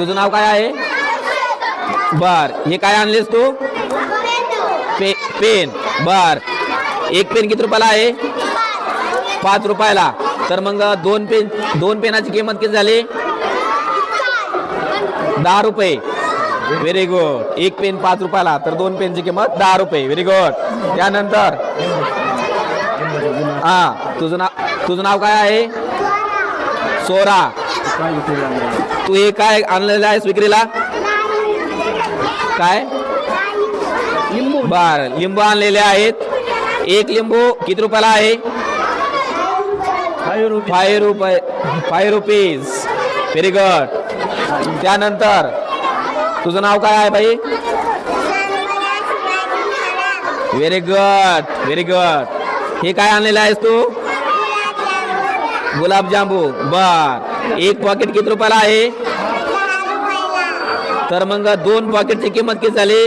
तुझं नाव काय आहे? बर हे काय आणलेस तू? पे पेन. बर. एक पेन किती रुपयाला आहे? पाच रुपयाला. तर मग दोन पेन दोन पेनाची किंमत किती झाली? दहा रुपये. व्हेरी गुड एक पेन पाच रुपयाला तर दोन पेनची किंमत दहा रुपये. व्हेरी गुड त्यानंतर? हा तुझं नाव तुझं नाव काय आहे? सोरा. तू हे काय आणलेलं आहेस विक्रीला? काय? बर लिंबू आणलेले आहेत. एक लिंबू किती रुपयाला आहे? फाय रुपये फाय रुपीज व्हेरी गुड त्यानंतर तुझं नाव काय आहे बाई? व्हेरी गुड व्हेरी गुड हे काय आणलेलं आहेस तू? गुलाबजांबू बर. एक पॉकेट किती रुपयाला आहे? तर मग दोन पॉकेटची किंमत किती झाली?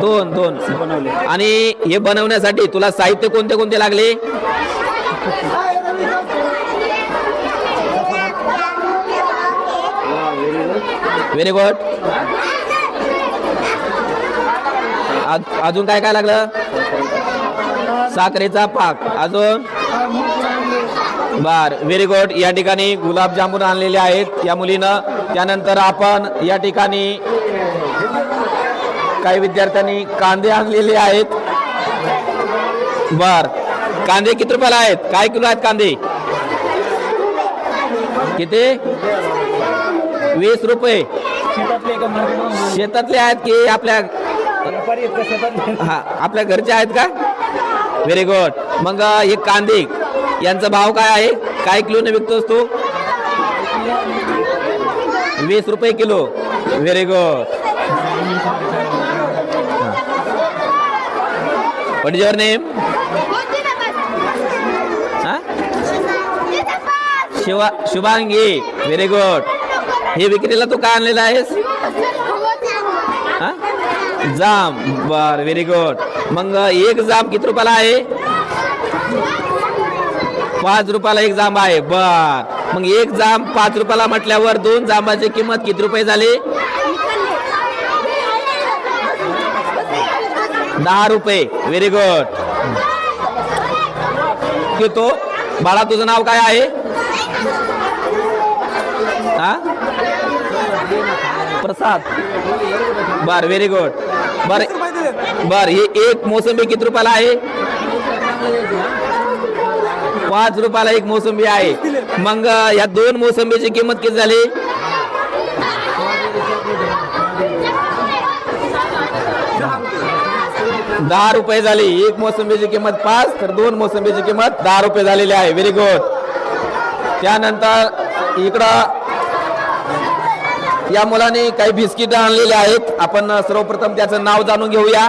दोन दोन. आणि हे बनवण्यासाठी तुला साहित्य कोणते कोणते लागले? व्हेरी गुड अजून काय काय लागलं? साखरेचा पाक. अजून? बर व्हेरी गुड या ठिकाणी गुलाबजामुन आणलेले आहेत. या मुलीनं. त्यानंतर आपण या ठिकाणी काही विद्यार्थ्यांनी कांदे आणलेले आहेत. बर. कांदे किती रुपयाला आहेत? काय किलो आहेत कांदे? किती? वीस रुपये. शेतातले आहेत की आपल्या हा आपल्या घरचे आहेत का? व्हेरी गुड मग हे कांदे यांचा भाव काय आहे? काय किलोने विकतोस तू? वीस रुपये kilo. Very good is your name? हा? शिवा शुभांगी. व्हेरी गुड हे विक्रीला तू काय आणलेलं आहेस? हा? जाम. बर व्हेरी गुड मग एक जांब किती रुपयाला आहे? पाच रुपयाला एक जांब आहे. बर. मग एक जाम पाच रुपयाला म्हटल्यावर दोन जांबाची किंमत किती रुपये झाली? दहा रुपये. व्हेरी गुड घेतो बाळा तुझं नाव काय आहे? हा? प्रसाद. बर व्हेरी गुड बर बर हे एक मोसंबी किती रुपयाला आहे? पाच रुपयाला एक मोसंबी आहे. मग या दोन मोसंबीची किंमत किती झाली? दहा रुपये झाली. एक मोसंबीची किंमत पाच तर दोन मोसंबीची किंमत दहा रुपये झालेली आहे. व्हेरी गुड त्यानंतर इकडं या मुलाने काही बिस्किट आणलेले आहेत. आपण सर्वप्रथम त्याचं नाव जाणून घेऊया.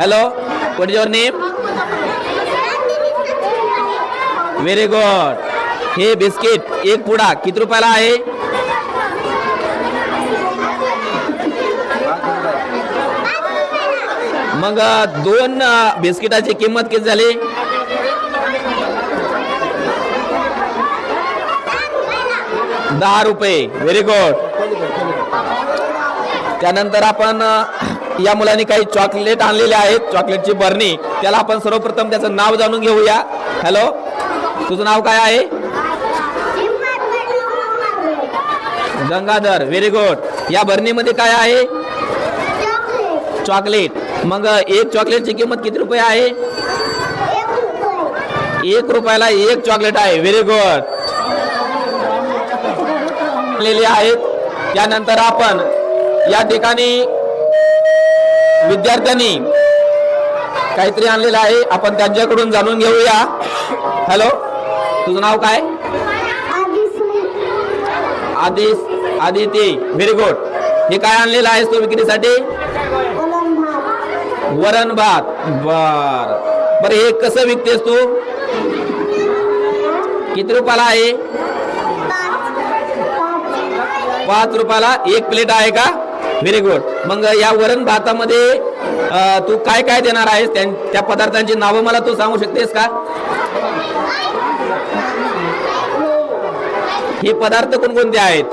Hello what is your name very good हे बिस्किट एक पुडा किती रुपयाला आहे? मग दोन बिस्किटाची किंमत किती झाली? दहा रुपये. व्हेरी गुड त्यानंतर आपण या मुलांनी काही चॉकलेट आणलेले आहेत चॉकलेटची बरणी. त्याला आपण सर्वप्रथम त्याचं नाव जाणून घेऊया. हॅलो तुझं नाव काय आहे? गंगाधर. व्हेरी गुड या बर्नीमध्ये काय आहे? चॉकलेट मग एक चॉकलेटची किंमत किती रुपये आहे? एक रुपयाला एक चॉकलेट आहे. व्हेरी गुड आणलेले आहेत. त्यानंतर आपण या ठिकाणी विद्यार्थ्यांनी काहीतरी आणलेलं आहे. आपण त्यांच्याकडून जाणून घेऊया. हॅलो तुझं नाव काय? आदिश. आदिती. व्हेरी गुड हे काय आणलेलं आहेस तू विक्रीसाठी? वरण भात. बर. बर हे कसं विकतेस तू? किती रुपयाला आहे? पाच रुपयाला. एक प्लेट आहे का? व्हेरी गुड मग या वरण भातामध्ये तू काय काय देणार आहेस? त्यां- त्या पदार्थांची नावं मला तू सांगू शकतेस का? हे पदार्थ कोणकोणते आहेत?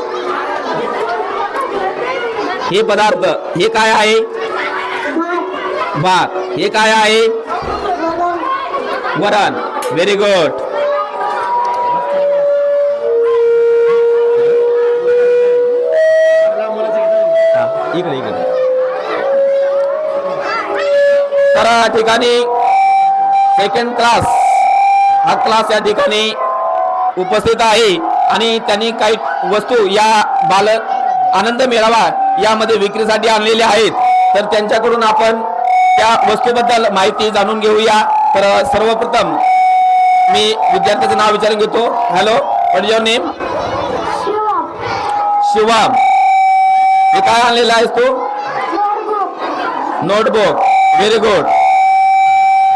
हे पदार्थ हे काय आहे? भात. हे काय आहे? वरण. व्हेरी गुड इकडे इकडे तर या ठिकाणी सेकंड क्लास हा क्लास या ठिकाणी उपस्थित आहे. आणि त्यांनी काही वस्तू या बाल आनंद मेळावा यामध्ये विक्रीसाठी आणलेल्या आहेत. तर त्यांच्याकडून आपण त्या वस्तूबद्दल माहिती जाणून घेऊया. तर सर्वप्रथम मी विद्यार्थ्याचं नाव विचारून घेतो. Hello what your name Shivam. हे काय आणलेलं आहेस तू? नोटबुक व्हेरी गुड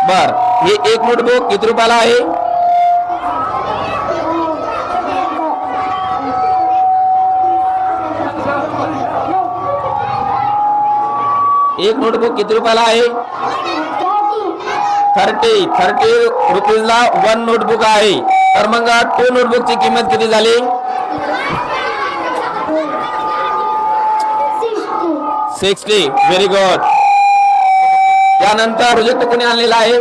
बर। हे एक नोटबुक किती रुपयाला आहे? एक नोटबुक किती रुपयाला आहे? थर्टी. थर्टी रुपीजला वन नोटबुक आहे. तर मग टू नोटबुकची किंमत किती झाली? सिक्स्टी. व्हेरी गुड त्यानंतर प्रोजेक्ट कोणी आणलेला आहे?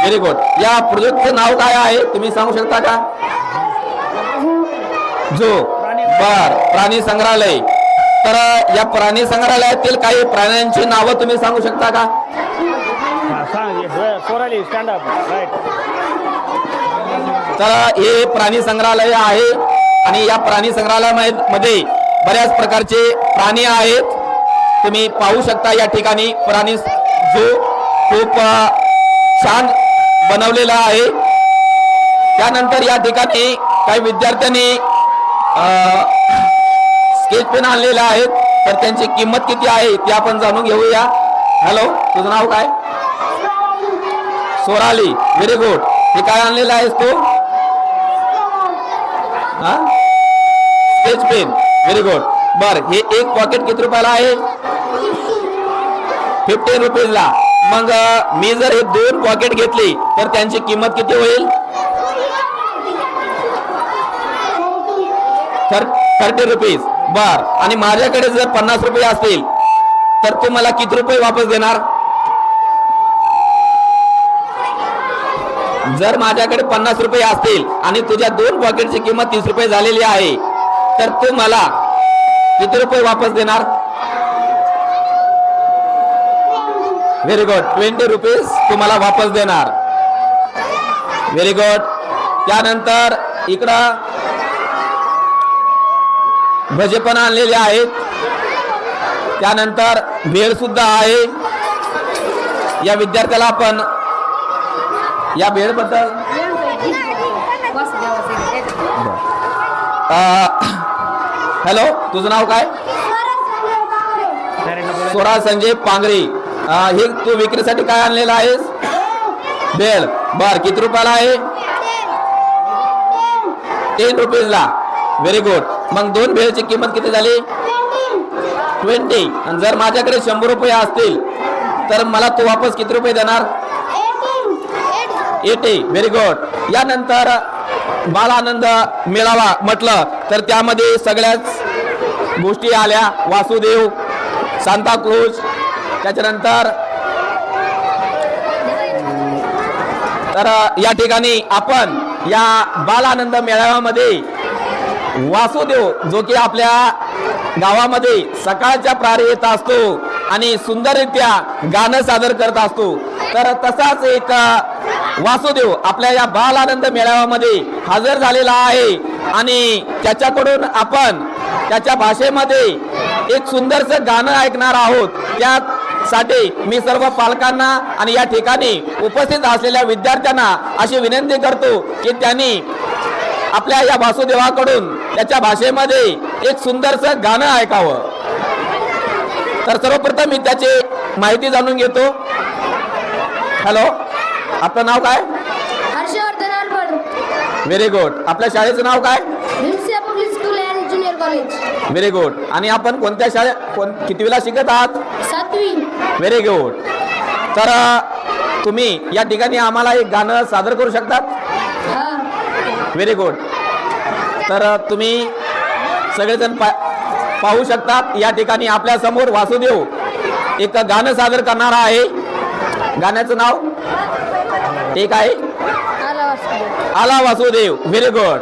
व्हेरी गुड या प्रोजेक्टचं नाव काय आहे? तुम्ही सांगू शकता का? जो बर प्राणी संग्रहालय. तर या प्राणी संग्रहालयातील काही प्राण्यांची नावं तुम्ही सांगू शकता का? राईट तर हे प्राणी संग्रहालय आहे आणि या प्राणी संग्रहालयामध्ये बऱ्याच प्रकारचे प्राणी आहेत. तुम्ही पाहू शकता या ठिकाणी प्राणी जो खूप छान बनवलेला आहे. त्यानंतर या ठिकाणी काही विद्यार्थ्यांनी स्केच पेन आणलेले आहेत तर त्यांची किंमत किती आहे ती आपण जाणून घेऊया. हॅलो तुझं नाव काय? सोराली. व्हेरी गुड हे काय आणलेलं आहेस तू? हा? स्केच पेन व्हेरी गुड बर हे एक पॉकेट किती रुपयाला आहे? फिफ्टीन रुपीजला मग मी जर हे दोन पॉकेट घेतली तर त्यांची किंमत किती होईल? थर्टी रुपीज बर आणि माझ्याकडे जर पन्नास रुपये असतील तर तू मला किती रुपये वापस देणार? जर माझ्याकडे पन्नास रुपये असतील आणि तुझ्या दोन पॉकेटची किंमत तीस रुपये झालेली आहे तर तू मला किती रुपये वापस देणार? व्हेरी गुड ट्वेंटी रुपीज तुम्हाला वापस देणार. व्हेरी गुड त्यानंतर इकडं भजे पण आणलेले आहेत. त्यानंतर भेळ सुद्धा आहे. या विद्यार्थ्याला आपण या भेळबद्दल हॅलो तुझं नाव काय? सोरा संजय पांगरे. हे तू विक्रीसाठी काय आणलेलं आहेस? बेल. बर किती रुपयाला आहे? टेन रुपीजला व्हेरी गुड मग दोन बेलची किंमत किती झाली? ट्वेंटी आणि जर माझ्याकडे शंभर रुपये असतील तर मला तू वापस किती रुपये देणार? एटी व्हेरी गुड यानंतर बाल आनंद मेळावा म्हटलं तर त्यामध्ये सगळ्याच गोष्टी आल्या. वासुदेव सांताक्रूज त्याच्यानंतर तर या ठिकाणी आपण या बाल आनंद मेळाव्यामध्ये वासुदेव जो की आपल्या गावामध्ये सकाळच्या प्रारी येत असतो आणि सुंदररित्या गाणं सादर करत असतो. तर तसाच एक वासुदेव आपल्या या बाल आनंद मेळाव्यामध्ये हजर झालेला आहे. आणि त्याच्याकडून आपण त्याच्या भाषेमध्ये एक सुंदरसं गाणं ऐकणार आहोत. त्यासाठी मी सर्व पालकांना आणि या ठिकाणी उपस्थित असलेल्या विद्यार्थ्यांना अशी विनंती करतो की त्यांनी आपल्या या वासुदेवाकडून त्याच्या भाषेमध्ये एक सुंदरसं गाणं ऐकावं. तर सर्वप्रथम मी त्याची माहिती जाणून घेतो. हॅलो. आपलं नाव काय? हर्षवर्धन व्हेरी गुड आपल्या शाळेचं नाव काय? भीमसिया public school and junior college. Very good आणि आपण कोणत्या शाळेत कोण कितवीला शिकत आहात? सातवी. व्हेरी गुड तर तुम्ही या ठिकाणी आम्हाला एक गाणं सादर करू शकतात? हा. व्हेरी गुड तर तुम्ही सगळेजण पा पाहू शकतात. या ठिकाणी आपल्यासमोर वासुदेव एक गाणं सादर करणार आहे. गाण्याचं नाव? ठीक आहे? आला वासुदेव. व्हेरी गुड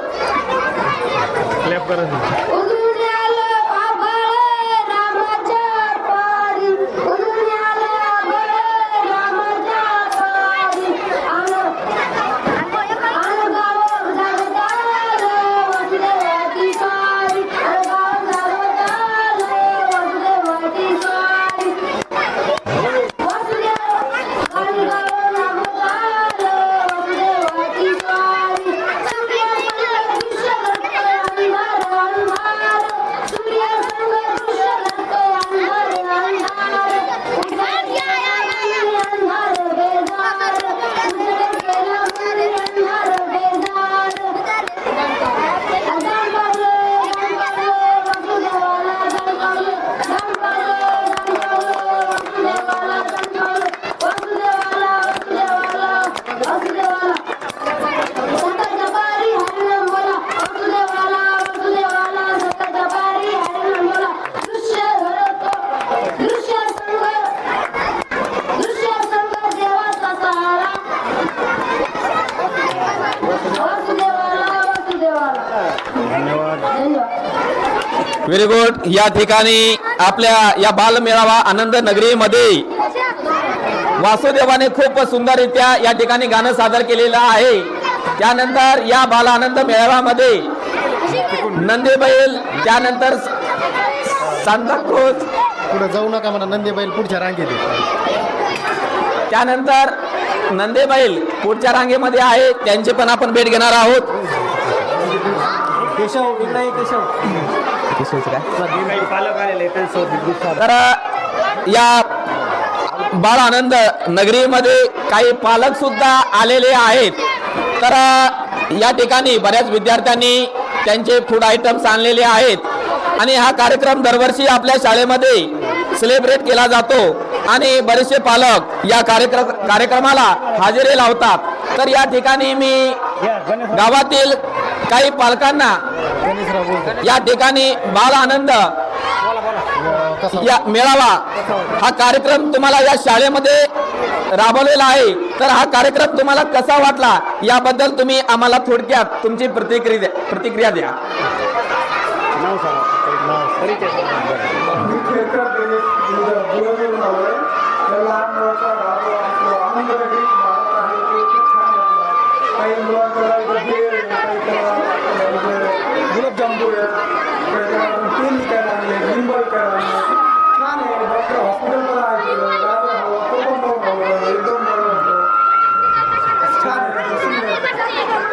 गुड या ठिकाणी आपल्या या बालमेळावा आनंद नगरीमध्ये वासुदेवाने खूप सुंदररित्या या ठिकाणी गाणं सादर केलेलं आहे. त्यानंतर या बाल आनंद मेळाव्यामध्ये नंदीबैल त्यानंतर सांताक्रोज. पुढे जाऊ नका म्हणा नंदी बैल पुढच्या रांगेत. त्यानंतर नंदेबैल पुढच्या रांगेमध्ये आहे. त्यांची पण आपण भेट घेणार आहोत. केशव ये, केशव. काही पालक आलेले त्यांच्यासोबत ग्रुप तर या बाळ आनंद नगरीमध्ये काही पालक सुद्धा आलेले आहेत. तर या ठिकाणी बऱ्याच विद्यार्थ्यांनी त्यांचे फूड आयटम्स आणलेले आहेत. आणि हा कार्यक्रम दरवर्षी आपल्या शाळेमध्ये सेलिब्रेट केला जातो. आणि बरेचसे पालक या कार्यक्रम कार्यक्रमाला हजेरी लावतात. तर या ठिकाणी मी गावातील काही पालकांना या ठिकाणी बाल आनंद या मेळावा हा कार्यक्रम तुम्हाला या शाळेमध्ये राबवलेला आहे. तर हा कार्यक्रम तुम्हाला कसा वाटला? याबद्दल तुम्ही आम्हाला थोडक्यात तुमची प्रतिक्रिया प्रतिक्रिया द्या नाव सांगा परिचय सांगा. मी खेळकर दिनेश गुरुदेव नावळे या लहान मुलाचा राहतो असतो आनंद नगरी भारत आहे ते खूप छान वाटलं काही मुलांकडे इथं भेळ आहे, काही म्हणजे गुलाबजामुन आहेत काही त्याला पेन विकायला आणले लिंब विकायला आणले छान आहे डॉक्टर हॉस्पिटल पण आहे तिथं. गाजर हवं तो पण पाहून हवं एकदम बरं वाटलं छान आहे सुंदर आहे.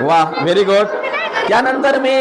वा व्हेरी गुड त्यानंतर मी